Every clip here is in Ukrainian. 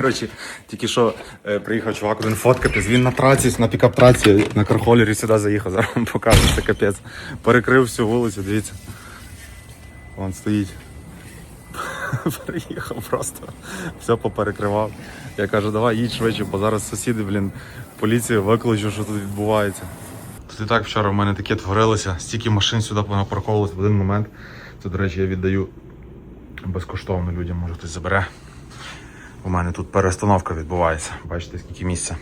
Коротше, тільки що е, приїхав чувак один фоткатись, він на траці, на пікап траці, на кархолері сюди заїхав, зараз вам покажу, це капець. Перекрив всю вулицю, дивіться. Вон стоїть. Приїхав просто, все поперекривав. Я кажу, давай їдь швидше, бо зараз сусіди, блін, поліцію викличу, що тут відбувається. Тут і так вчора в мене таке творилося, стільки машин сюди напарковувалось в один момент. Це, до речі, я віддаю безкоштовно людям, може хтось забере. У мене тут перестановка відбувається. Бачите, скільки місця.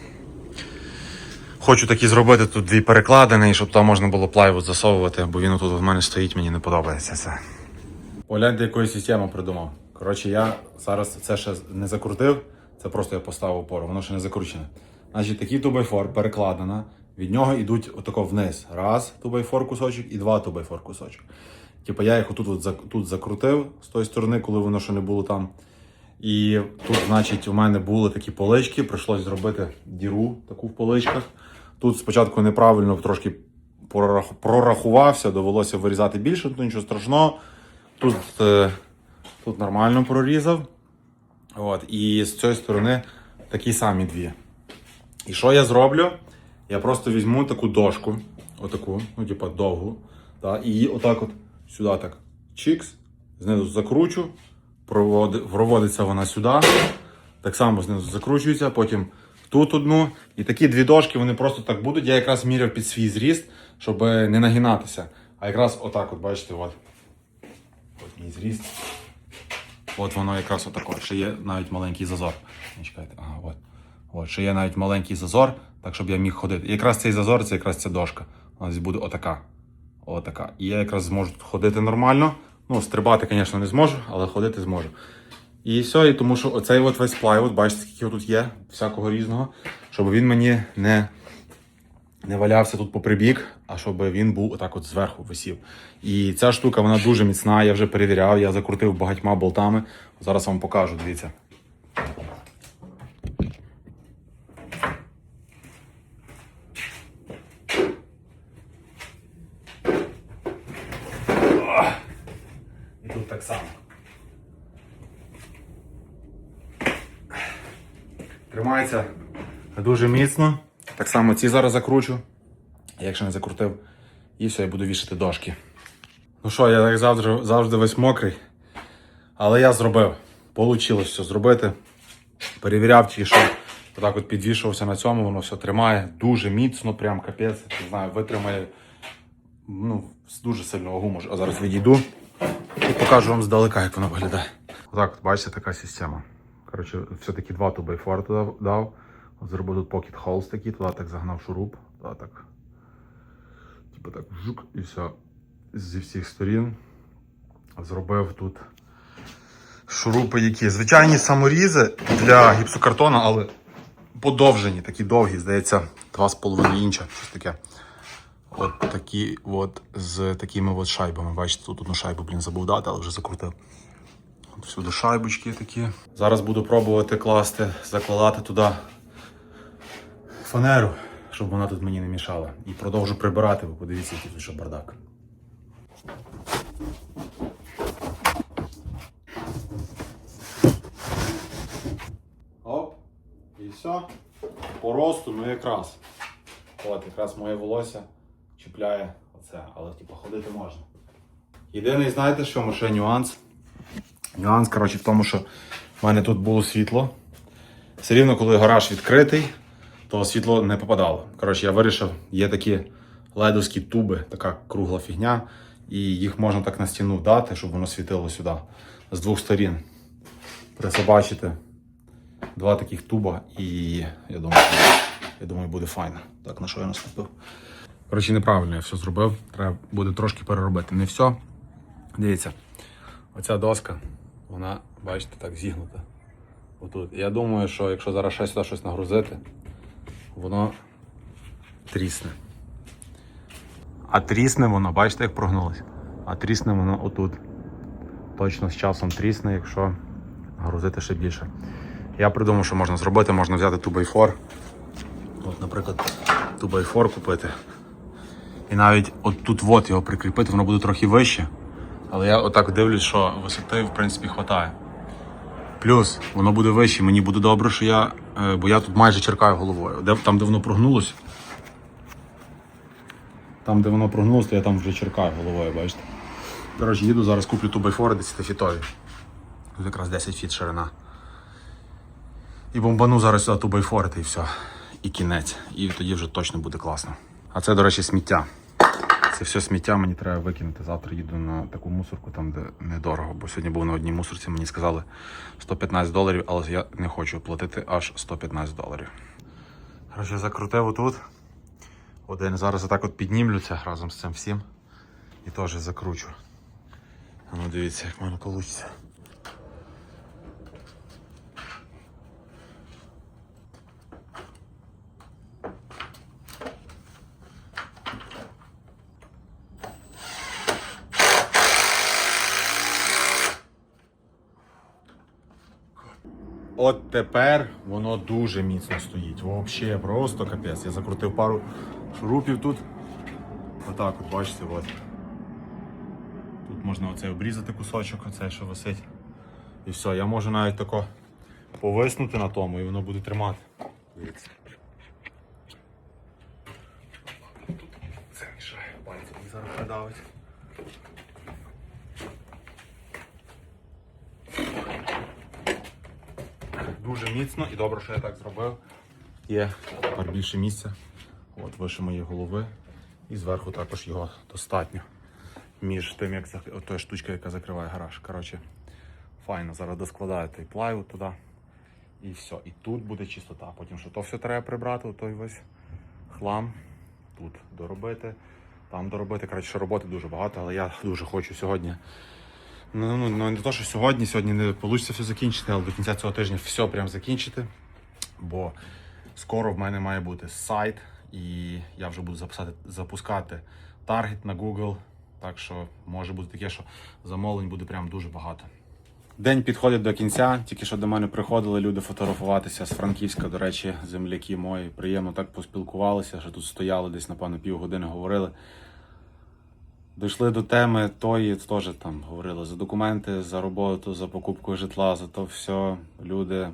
Хочу такі зробити тут дві перекладини, щоб там можна було плайвуд засовувати, бо він тут в мене стоїть, мені не подобається це. Погляньте, якою систему придумав. Коротше, я зараз це ще не закрутив, це просто я поставив опору, воно ще не закручене. Значить, такий тубайфор перекладена, від нього йдуть отако вниз. Раз тубайфор кусочок і два тубайфор кусочок. Типа я їх отут от тут закрутив з тої сторони, коли воно ще не було там. І тут, значить, у мене були такі полички, прийшлось зробити діру таку в поличках. Тут спочатку неправильно трошки прорахувався, довелося вирізати більше, тут нічого страшного. Тут, е, тут нормально прорізав. От, і з цієї сторони такі самі дві. І що я зроблю? Я просто візьму таку дошку, отаку, ну, типа довгу, та, і отак от сюди так чікс, знизу закручу, проводиться вона сюди, так само знизу закручується, потім тут одну. І такі дві дошки вони просто так будуть. Я якраз міряв під свій зріст, щоб не нагинатися. А якраз отак, от бачите, от. От мій зріст. От воно якраз отако. Ще є навіть маленький зазор. Чекайте, ага, от. От, ще є навіть маленький зазор, так щоб я міг ходити. І якраз цей зазор це якраз ця дошка. Вона буде отака. Отака. І я якраз зможу тут ходити нормально. Ну, стрибати, звісно, не зможу, але ходити зможу. І все, і тому що оцей от весь плайвуд, бачите, скільки тут є, всякого різного, щоб він мені не, не валявся тут по прибік, а щоб він був отак от зверху висів. І ця штука вона дуже міцна, я вже перевіряв, я закрутив багатьма болтами. Зараз вам покажу, дивіться. І тут так само. Тримається дуже міцно. Так само ці зараз закручу. Якщо не закрутив, і все, я буду вішати дошки. Ну що, я як завжди, завжди весь мокрий. Але я зробив. Получилось все зробити. Перевіряв ті, що отак от підвішувався на цьому, воно все тримає. Дуже міцно, прям капець. Не знаю, витримає ну, дуже сильного гуму. А зараз відійду і покажу вам здалека, як воно виглядає. Отак, от, бачите, така система. Коротше, все-таки два тубайфор туди дав. Зробив тут pocket holes такі, туди так загнав шуруп. Туди так. Типу так жук і все. Зі всіх сторін. Зробив тут шурупи, які звичайні саморізи для гіпсокартона, але подовжені, такі довгі, здається, 2,5 інча, щось таке. От такі от з такими от шайбами. Бачите, тут одну шайбу, блін, забув дати, але вже закрутив. Всюди шайбочки такі. Зараз буду пробувати класти, закладати туди фанеру, щоб вона тут мені не мішала. І продовжу прибирати, бо подивіться, який тут ще бардак. Оп, і все. По росту, ну якраз. От, якраз моє волосся чіпляє оце, але типу ходити можна. Єдиний, знаєте, що ще нюанс? Нюанс, коротше, в тому, що в мене тут було світло. Все рівно, коли гараж відкритий, то світло не попадало. Коротше, я вирішив, є такі ледовські туби, така кругла фігня, і їх можна так на стіну дати, щоб воно світило сюди з двох сторін. При це бачите, два таких туба, і я думаю, я думаю, буде файно. Так, на що я наступив? Коротше, неправильно я все зробив. Треба буде трошки переробити. Не все. Дивіться, оця доска, вона, бачите, так зігнута. Отут. Я думаю, що якщо зараз ще сюди щось нагрузити, воно трісне. А трісне воно, бачите, як прогнулося? А трісне воно отут. Точно з часом трісне, якщо грузити ще більше. Я придумав, що можна зробити, можна взяти тубайфор. От, наприклад, тубайфор купити. І навіть от тут от його прикріпити, воно буде трохи вище. Але я отак дивлюсь, що висоти в принципі вистачає. Плюс воно буде вище, мені буде добре, що я. е, Бо я тут майже черкаю головою. Там, де воно прогнулося. Там, де воно прогнулося, то я там вже черкаю головою, бачите. Коротше, їду, зараз куплю ту байфори 10 фітові. Тут якраз 10 фіт ширина. І бомбану зараз сюди ту байфорити і все. І кінець. І тоді вже точно буде класно. А це, до речі, сміття. Це все сміття мені треба викинути. Завтра їду на таку мусорку, там де недорого. Бо сьогодні був на одній мусорці, мені сказали 115 доларів, але я не хочу платити аж 115 доларів. Коротше, закрутив отут. Один зараз отак от піднімлюся разом з цим всім. І теж закручу. А ну дивіться, як в мене вийде. От тепер воно дуже міцно стоїть. Взагалі, просто капець. Я закрутив пару шурупів тут. Отак, от бачите, от. Тут можна оце обрізати кусочок, оце що висить. І все, я можу навіть тако повиснути на тому і воно буде тримати. Дивіться. Це мішає, пальці мені зараз придавить. Дуже міцно і добре, що я так зробив. Є тепер більше місця. От вище моєї голови. І зверху також його достатньо. Між тим, як тою штучка, яка закриває гараж. Коротше, файно. Зараз доскладаю той плайвуд туди. І все. І тут буде чистота. Потім що то все треба прибрати, той весь хлам. Тут доробити, там доробити. Коротше, роботи дуже багато, але я дуже хочу сьогодні. Ну, ну, ну не то, що сьогодні, сьогодні не вийде все закінчити, але до кінця цього тижня все прям закінчити. Бо скоро в мене має бути сайт, і я вже буду записати, запускати таргет на Google. Так що може бути таке, що замовлень буде прям дуже багато. День підходить до кінця. Тільки що до мене приходили люди фотографуватися з Франківська, до речі, земляки мої. Приємно так поспілкувалися, що тут стояли десь, напевно, півгодини говорили. Дійшли до теми тої, теж там говорили за документи, за роботу, за покупку житла, за то все. Люди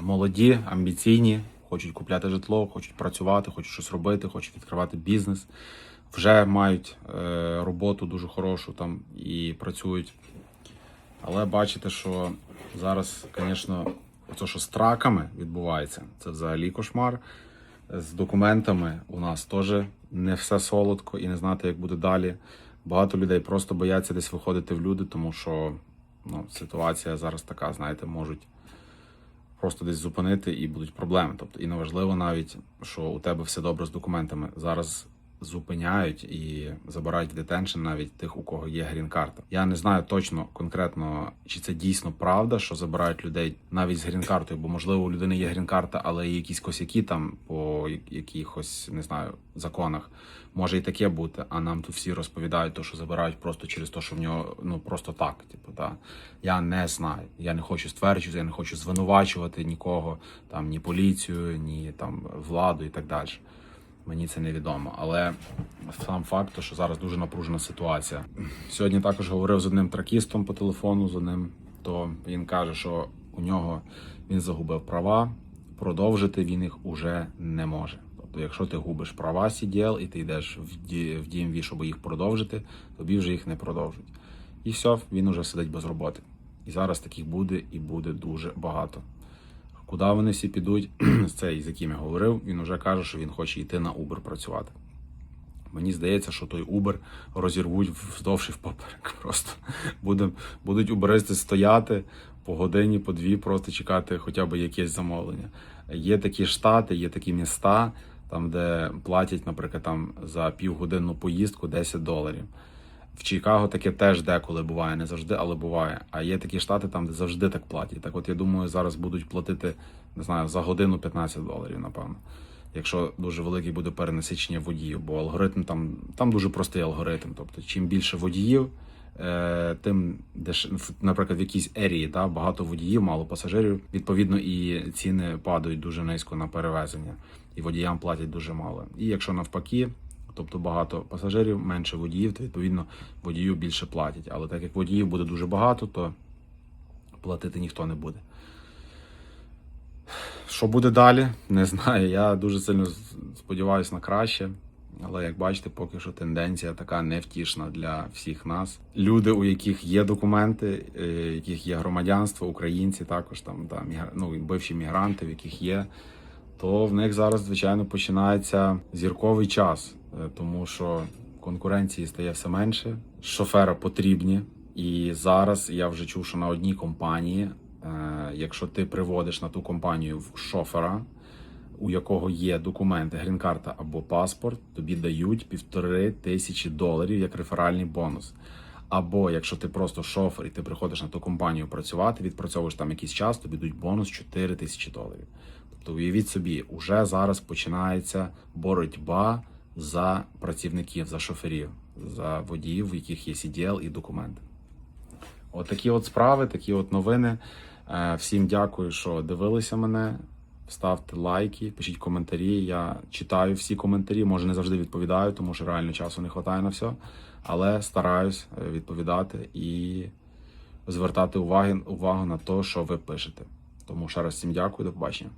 молоді, амбіційні, хочуть купляти житло, хочуть працювати, хочуть щось робити, хочуть відкривати бізнес. Вже мають е, роботу дуже хорошу там і працюють. Але бачите, що зараз, звісно, це, що з траками відбувається, це взагалі кошмар. З документами у нас теж не все солодко і не знати, як буде далі. Багато людей просто бояться десь виходити в люди, тому що ну, ситуація зараз така, знаєте, можуть просто десь зупинити і будуть проблеми. Тобто, і неважливо навіть, що у тебе все добре з документами. Зараз зупиняють і забирають в детеншн навіть тих, у кого є грін-карта. Я не знаю точно конкретно, чи це дійсно правда, що забирають людей навіть з грін-картою, бо можливо у людини є грін-карта, але є якісь косяки там по якихось не знаю законах. Може і таке бути. А нам тут всі розповідають, то, що забирають просто через те, що в нього ну просто так. Типу, да. Я не знаю. Я не хочу стверджувати, я не хочу звинувачувати нікого, там ні поліцію, ні там владу і так далі. Мені це невідомо, але сам факт, що зараз дуже напружена ситуація. Сьогодні також говорив з одним тракістом по телефону, з одним, то він каже, що у нього він загубив права, продовжити він їх уже не може. Тобто, якщо ти губиш права CDL і ти йдеш в DMV, щоб їх продовжити, тобі вже їх не продовжать. І все, він уже сидить без роботи. І зараз таких буде і буде дуже багато. Куди вони всі підуть, цей, з яким я говорив, він вже каже, що він хоче йти на Uber працювати. Мені здається, що той Uber розірвуть вздовж і впоперек. Просто Буде, будуть уберисти стояти по годині, по дві, просто чекати хоча б якесь замовлення. Є такі штати, є такі міста, там, де платять, наприклад, там за півгодинну поїздку 10 доларів. В Чикаго таке теж деколи буває, не завжди, але буває. А є такі штати, там, де завжди так платять. Так от я думаю, зараз будуть платити, не знаю, за годину 15 доларів, напевно. Якщо дуже великий буде перенасичення водіїв, бо алгоритм там, там дуже простий алгоритм. Тобто, чим більше водіїв, е, тим деш... наприклад, в якійсь ерії да, багато водіїв, мало пасажирів. Відповідно, і ціни падають дуже низько на перевезення, і водіям платять дуже мало. І якщо навпаки, тобто багато пасажирів, менше водіїв, то відповідно водію більше платять. Але так як водіїв буде дуже багато, то платити ніхто не буде. Що буде далі, не знаю. Я дуже сильно сподіваюся на краще. Але як бачите, поки що тенденція така невтішна для всіх нас. Люди, у яких є документи, е, яких є громадянство, українці, також там мігра- ну, бивші мігранти, в яких є, то в них зараз, звичайно, починається зірковий час, е, тому що конкуренції стає все менше, шофера потрібні. І зараз я вже чув, що на одній компанії, е, якщо ти приводиш на ту компанію в шофера, у якого є документи, грін-карта або паспорт, тобі дають півтори тисячі доларів як реферальний бонус. Або якщо ти просто шофер і ти приходиш на ту компанію працювати, відпрацьовуєш там якийсь час, тобі дають бонус 4 тисячі доларів. Тобто, уявіть собі, уже зараз починається боротьба за працівників, за шоферів, за водіїв, в яких є CDL і документи. От такі от справи, такі от новини. Е, Всім дякую, що дивилися мене. Ставте лайки, пишіть коментарі. Я читаю всі коментарі, може не завжди відповідаю, тому що реально часу не вистачає на все. Але стараюсь е, відповідати і звертати уваги, увагу на те, що ви пишете. Тому ще раз всім дякую, до побачення.